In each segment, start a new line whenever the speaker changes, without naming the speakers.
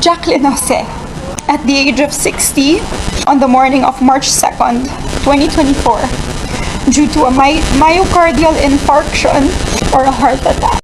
Jacqueline Jose, at the age of 60, on the morning of March 2nd, 2024, due to a my- myocardial infarction or a heart attack.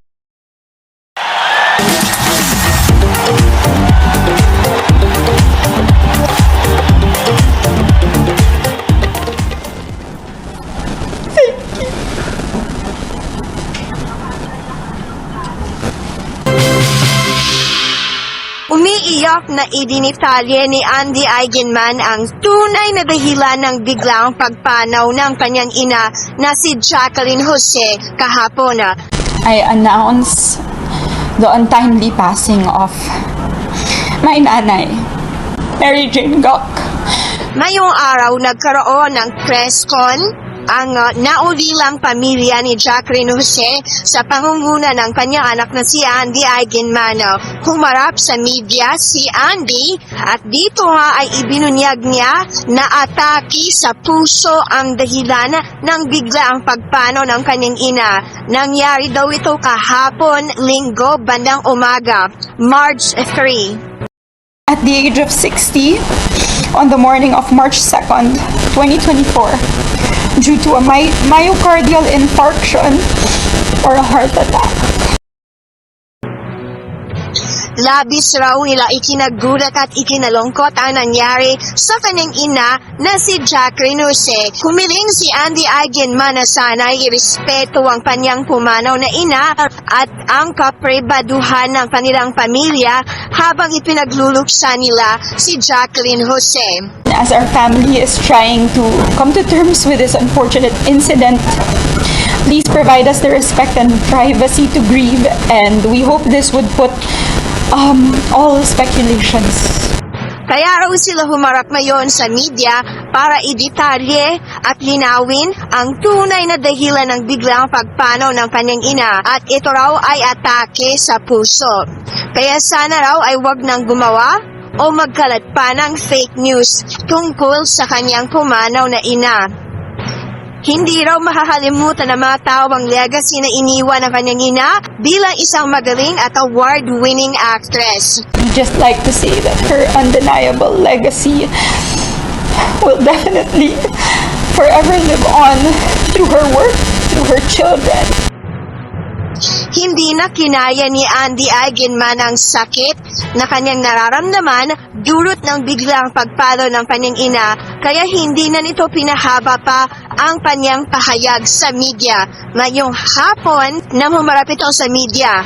Umiiyak na idinitalye ni Andy Eigenman ang tunay na dahilan ng biglang pagpanaw ng kanyang ina na si Jacqueline Jose kahapon.
I announce the untimely passing of my nanay, Mary Jane Gok.
Ngayong araw nagkaroon ng press con ang uh, naulilang pamilya ni Jacqueline Jose sa pangunguna ng kanyang anak na si Andy Eigenman. Humarap sa media si Andy at dito nga ay ibinunyag niya na atake sa puso ang dahilan ng biglaang pagpano ng kanyang ina. Nangyari daw ito kahapon, linggo, bandang umaga, March 3.
At the age of 60, on the morning of March 2nd, 2024, due to a my- myocardial infarction or a heart attack.
Labis raw nila ikinagulat at ikinalungkot ang nangyari sa kanyang ina na si Jacqueline Jose. Kumiling si Andy Eigenman na sana'y irespeto ang kanyang pumanaw na ina at ang kapribaduhan ng kanilang pamilya habang ipinagluluksa nila si Jacqueline Jose.
As our family is trying to come to terms with this unfortunate incident, please provide us the respect and privacy to grieve, and we hope this would put um, all speculations
Kaya raw sila humarap ngayon sa media para idetalye at linawin ang tunay na dahilan ng biglang pagpanaw ng kanyang ina at ito raw ay atake sa puso. Kaya sana raw ay wag nang gumawa o magkalat pa ng fake news tungkol sa kanyang pumanaw na ina. Hindi raw makakalimutan ng mga tao ang legacy na iniwan ng kanyang ina bilang isang magaling at award-winning actress.
we just like to say that her undeniable legacy will definitely forever live on through her work, through her children.
Hindi na kinaya ni Andy Eigenman ang sakit na kanyang nararamdaman dulot ng biglang pagpalo ng kanyang ina kaya hindi na nito pinahaba pa ang kanyang pahayag sa media. Ngayong hapon na humarap ito sa media,